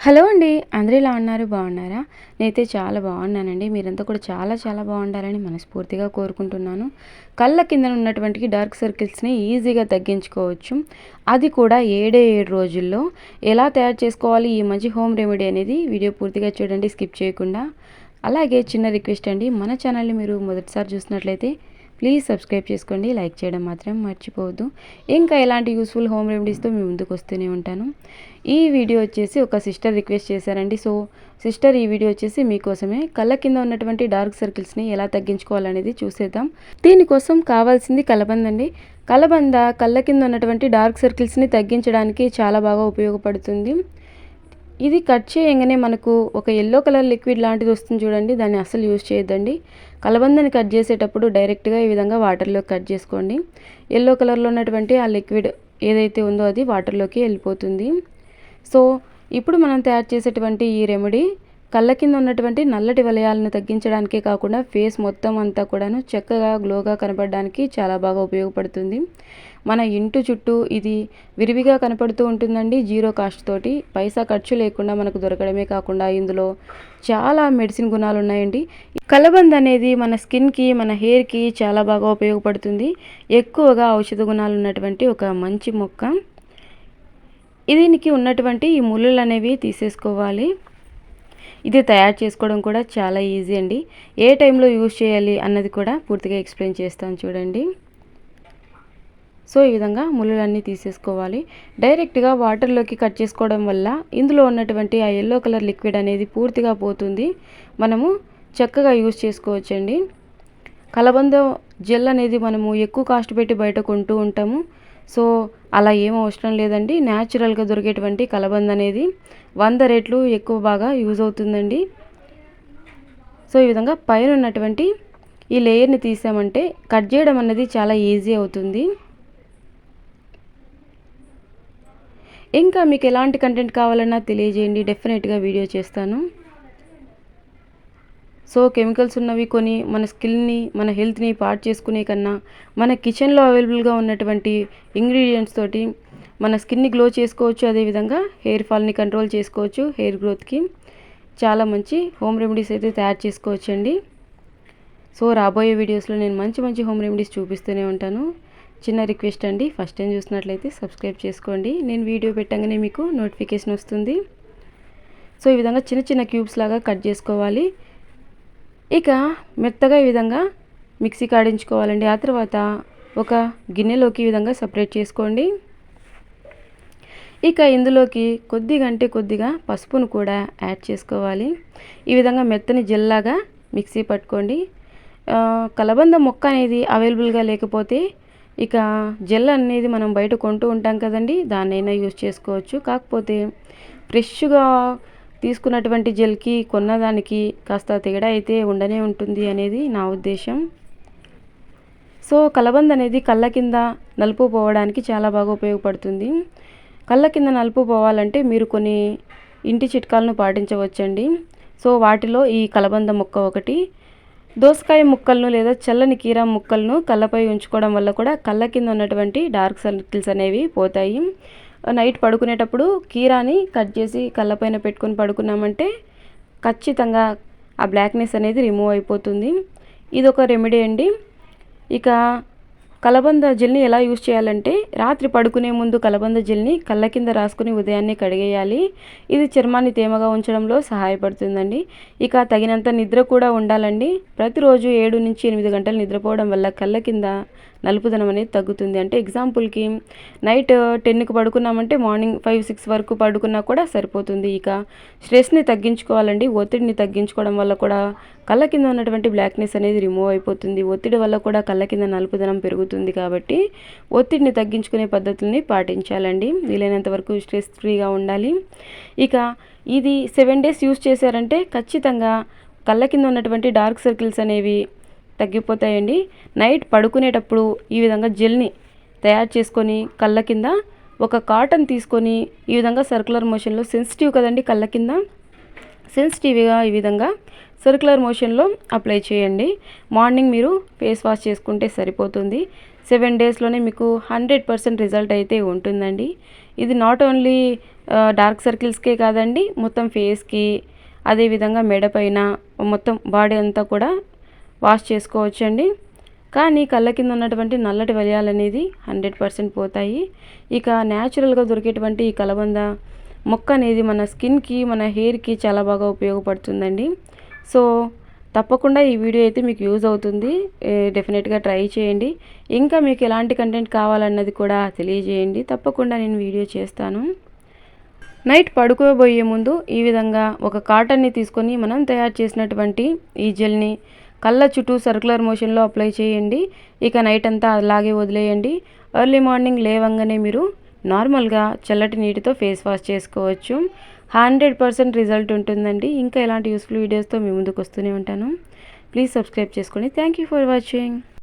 Hello అండి అందరూ ఇలా ఉన్నారు? బాగున్నారా? నేనైతే చాలా బాగున్నానండి. మీరంతా కూడా చాలా చాలా బాగుండాలని మనస్ఫూర్తిగా కోరుకుంటున్నాను. కళ్ళ కింద ఉన్నటువంటి డార్క్ సర్కిల్స్ని ఈజీగా తగ్గించుకోవచ్చు. అది కూడా ఏడే ఏడు రోజుల్లో. ఎలా తయారు చేసుకోవాలి? ఈ మంచి హోమ్ రెమెడీ అనేది వీడియో పూర్తిగా చూడండి స్కిప్ చేయకుండా. అలాగే చిన్న రిక్వెస్ట్ అండి మన ఛానల్ని మీరు మొదటిసారి చూసినట్లయితే ప్లీజ్ సబ్స్క్రైబ్ చేసుకోండి లైక్ చేయడం మాత్రం మర్చిపోవద్దు. ఇంకా ఎలాంటి యూస్ఫుల్ హోమ్ రెమెడీస్తో మీ ముందుకు వస్తూనే ఉంటాను. ఈ వీడియో వచ్చేసి ఒక సిస్టర్ రిక్వెస్ట్ చేశారండి. సో సిస్టర్ ఈ వీడియో వచ్చేసి మీకోసమే. కళ్ళ కింద ఉన్నటువంటి డార్క్ సర్కిల్స్ని ఎలా తగ్గించుకోవాలనేది చూసేద్దాం. దీనికోసం కావాల్సింది కలబంద అండి. కలబంద కళ్ళ కింద ఉన్నటువంటి డార్క్ సర్కిల్స్ని తగ్గించడానికి చాలా బాగా ఉపయోగపడుతుంది. ఇది కట్ చేయగానే మనకు ఒక ఎల్లో కలర్ లిక్విడ్ లాంటిది వస్తుంది చూడండి. దాన్ని అస్సలు యూజ్ చేయొద్దండి. కలబందని కట్ చేసేటప్పుడు డైరెక్ట్గా ఈ విధంగా వాటర్లో కట్ చేసుకోండి. ఎల్లో కలర్లో ఉన్నటువంటి ఆ లిక్విడ్ ఏదైతే ఉందో అది వాటర్లోకి వెళ్ళిపోతుంది. సో ఇప్పుడు మనం తయారు చేసేటువంటి ఈ రెమెడీ కళ్ళ కింద ఉన్నటువంటి నల్లటి వలయాలను తగ్గించడానికే కాకుండా ఫేస్ మొత్తం అంతా కూడాను చక్కగా గ్లోగా కనపడడానికి చాలా బాగా ఉపయోగపడుతుంది. మన ఇంటి చుట్టూ ఇది విరివిగా కనపడుతూ ఉంటుందండి జీరో కాస్ట్ తోటి. పైసా ఖర్చు లేకుండా మనకు దొరకడమే కాకుండా ఇందులో చాలా మెడిసిన్ గుణాలు ఉన్నాయండి. కలబంద అనేది మన స్కిన్కి మన హెయిర్కి చాలా బాగా ఉపయోగపడుతుంది. ఎక్కువగా ఔషధ గుణాలు ఉన్నటువంటి ఒక మంచి మొక్క. దీనికి ఉన్నటువంటి ఈ ముళ్ళులు అనేవి తీసేసుకోవాలి. ఇది తయారు చేసుకోవడం కూడా చాలా ఈజీ అండి. ఏ టైంలో యూజ్ చేయాలి అన్నది కూడా పూర్తిగా ఎక్స్ప్లెయిన్ చేస్తాను చూడండి. సో ఈ విధంగా ముళ్ళులన్నీ తీసేసుకోవాలి. డైరెక్ట్గా వాటర్లోకి కట్ చేసుకోవడం వల్ల ఇందులో ఉన్నటువంటి ఆ ఎల్లో కలర్ లిక్విడ్ అనేది పూర్తిగా పోతుంది. మనము చక్కగా యూజ్ చేసుకోవచ్చండి. కలబంద జెల్ అనేది మనము ఎక్కువ కాస్ట్ పెట్టి బయట కొంటూ ఉంటాము. సో అలా ఏం అవసరం లేదండి. న్యాచురల్గా దొరికేటువంటి కలబంద అనేది వంద రేట్లు ఎక్కువ బాగా యూజ్ అవుతుందండి. సో ఈ విధంగా పైన ఉన్నటువంటి ఈ లేయర్ని తీసామంటే కట్ చేయడం అనేది చాలా ఈజీ అవుతుంది. ఇంకా మీకు ఎలాంటి కంటెంట్ కావాలన్నా తెలియజేయండి. డెఫినెట్గా వీడియో చేస్తాను. సో కెమికల్స్ ఉన్నవి కొని మన స్కిల్ని మన హెల్త్ని పాడు చేసుకునే కన్నా మన కిచెన్లో అవైలబుల్గా ఉన్నటువంటి ఇంగ్రీడియంట్స్ తోటి మన స్కిన్ని గ్లో చేసుకోవచ్చు. అదేవిధంగా హెయిర్ ఫాల్ని కంట్రోల్ చేసుకోవచ్చు. హెయిర్ గ్రోత్కి చాలా మంచి హోమ్ రెమెడీస్ అయితే తయారు చేసుకోవచ్చండి. సో రాబోయే వీడియోస్లో నేను మంచి మంచి హోమ్ రెమెడీస్ చూపిస్తూనే ఉంటాను. చిన్న రిక్వెస్ట్ అండి ఫస్ట్ టైం చూసినట్లయితే సబ్స్క్రైబ్ చేసుకోండి. నేను వీడియో పెట్టగానే మీకు నోటిఫికేషన్ వస్తుంది. సో ఈ విధంగా చిన్న చిన్న క్యూబ్స్ లాగా కట్ చేసుకోవాలి. ఇక మెత్తగా ఈ విధంగా మిక్సీ కాడించుకోవాలండి. ఆ తర్వాత ఒక గిన్నెలోకి ఈ విధంగా సపరేట్ చేసుకోండి. ఇక ఇందులోకి కొద్దిగా అంటే కొద్దిగా పసుపును కూడా యాడ్ చేసుకోవాలి. ఈ విధంగా మెత్తని జెల్లాగా మిక్సీ పట్టుకోండి. కలబంద మొక్క అనేది అవైలబుల్గా లేకపోతే ఇక జెల్ అనేది మనం బయట కొంటూ ఉంటాం కదండి దాన్నైనా యూజ్ చేసుకోవచ్చు. కాకపోతే ఫ్రెష్గా తీసుకున్నటువంటి జెల్కి కొన్నదానికి కాస్త తేడా అయితే ఉండనే ఉంటుంది అనేది నా ఉద్దేశం. సో కలబంద అనేది కళ్ళ కింద నలుపు పోవడానికి చాలా బాగా ఉపయోగపడుతుంది. కళ్ళ కింద నలుపు పోవాలంటే మీరు కొన్ని ఇంటి చిట్కాలను పాటించవచ్చండి. సో వాటిలో ఈ కలబంద ముక్క ఒకటి. దోసకాయ ముక్కలను లేదా చల్లని కీరా ముక్కలను కళ్ళపై ఉంచుకోవడం వల్ల కూడా కళ్ళ కింద ఉన్నటువంటి డార్క్ సర్కిల్స్ అనేవి పోతాయి. నైట్ పడుకునేటప్పుడు కీరాని కట్ చేసి కళ్ళపైన పెట్టుకొని పడుకున్నామంటే ఖచ్చితంగా ఆ బ్లాక్నెస్ అనేది రిమూవ్ అయిపోతుంది. ఇది ఒక రెమెడీ అండి. ఇక కలబంద జెల్ని ఎలా యూజ్ చేయాలంటే రాత్రి పడుకునే ముందు కలబంద జెల్ని కళ్ళ కింద రాసుకుని ఉదయాన్నే కడిగేయాలి. ఇది చర్మాన్ని తేమగా ఉంచడంలో సహాయపడుతుందండి. ఇక తగినంత నిద్ర కూడా ఉండాలండి. ప్రతిరోజు ఏడు నుంచి ఎనిమిది గంటలు నిద్రపోవడం వల్ల కళ్ళ కింద నలుపుదనం అనేది తగ్గుతుంది. అంటే ఎగ్జాంపుల్కి నైట్ టెన్కి పడుకున్నామంటే మార్నింగ్ ఫైవ్ సిక్స్ వరకు పడుకున్నా కూడా సరిపోతుంది. ఇక స్ట్రెస్ని తగ్గించుకోవాలండి. ఒత్తిడిని తగ్గించుకోవడం వల్ల కూడా కళ్ళ కింద ఉన్నటువంటి బ్లాక్నెస్ అనేది రిమూవ్ అయిపోతుంది. ఒత్తిడి వల్ల కూడా కళ్ళ కింద నలుపుదనం పెరుగుతుంది కాబట్టి ఒత్తిడిని తగ్గించుకునే పద్ధతుల్ని పాటించాలండి. వీలైనంత వరకు స్ట్రెస్ ఫ్రీగా ఉండాలి. ఇక ఇది సెవెన్ డేస్ యూస్ చేశారంటే ఖచ్చితంగా కళ్ళ కింద ఉన్నటువంటి డార్క్ సర్కిల్స్ అనేవి తగ్గిపోతాయండి. నైట్ పడుకునేటప్పుడు ఈ విధంగా జెల్ని తయారు చేసుకొని కళ్ళ కింద ఒక కాటన్ తీసుకొని ఈ విధంగా సర్కులర్ మోషన్లో సెన్సిటివ్ కదండి కళ్ళ కింద? సెన్సిటివ్గా ఈ విధంగా సర్కులర్ మోషన్లో అప్లై చేయండి. మార్నింగ్ మీరు ఫేస్ వాష్ చేసుకుంటే సరిపోతుంది. సెవెన్ డేస్లోనే మీకు హండ్రెడ్ పర్సెంట్ రిజల్ట్ అయితే ఉంటుందండి. ఇది నాట్ ఓన్లీ డార్క్ సర్కిల్స్కే కాదండి మొత్తం ఫేస్కి అదేవిధంగా మెడ పైన మొత్తం బాడీ అంతా కూడా వాష్ చేసుకోవచ్చండి. కానీ కళ్ళ కింద ఉన్నటువంటి నల్లటి వలయాలు అనేది హండ్రెడ్ పర్సెంట్ పోతాయి. ఇక న్యాచురల్గా దొరికేటువంటి ఈ కలబంద మొక్క అనేది మన స్కిన్కి మన హెయిర్కి చాలా బాగా ఉపయోగపడుతుందండి. సో తప్పకుండా ఈ వీడియో అయితే మీకు యూజ్ అవుతుంది. డెఫినెట్గా ట్రై చేయండి. ఇంకా మీకు ఎలాంటి కంటెంట్ కావాలన్నది కూడా తెలియజేయండి. తప్పకుండా నేను వీడియో చేస్తాను. నైట్ పడుకోబోయే ముందు ఈ విధంగా ఒక కాటన్ని తీసుకొని మనం తయారు చేసినటువంటి ఈ జెల్ని కళ్ళ చుట్టూ సర్కులర్ మోషన్లో అప్లై చేయండి. ఇక నైట్ అంతా అలాగే వదిలేయండి. ఎర్లీ మార్నింగ్ లేవంగానే మీరు నార్మల్గా చల్లటి నీటితో ఫేస్ వాష్ చేసుకోవచ్చు. హండ్రెడ్ పర్సెంట్ రిజల్ట్ ఉంటుందండి. ఇంకా ఇలాంటి యూస్ఫుల్ వీడియోస్తో మీ ముందుకు వస్తూనే ఉంటాను. ప్లీజ్ సబ్స్క్రైబ్ చేసుకోండి థ్యాంక్ యూ ఫర్ వాచింగ్.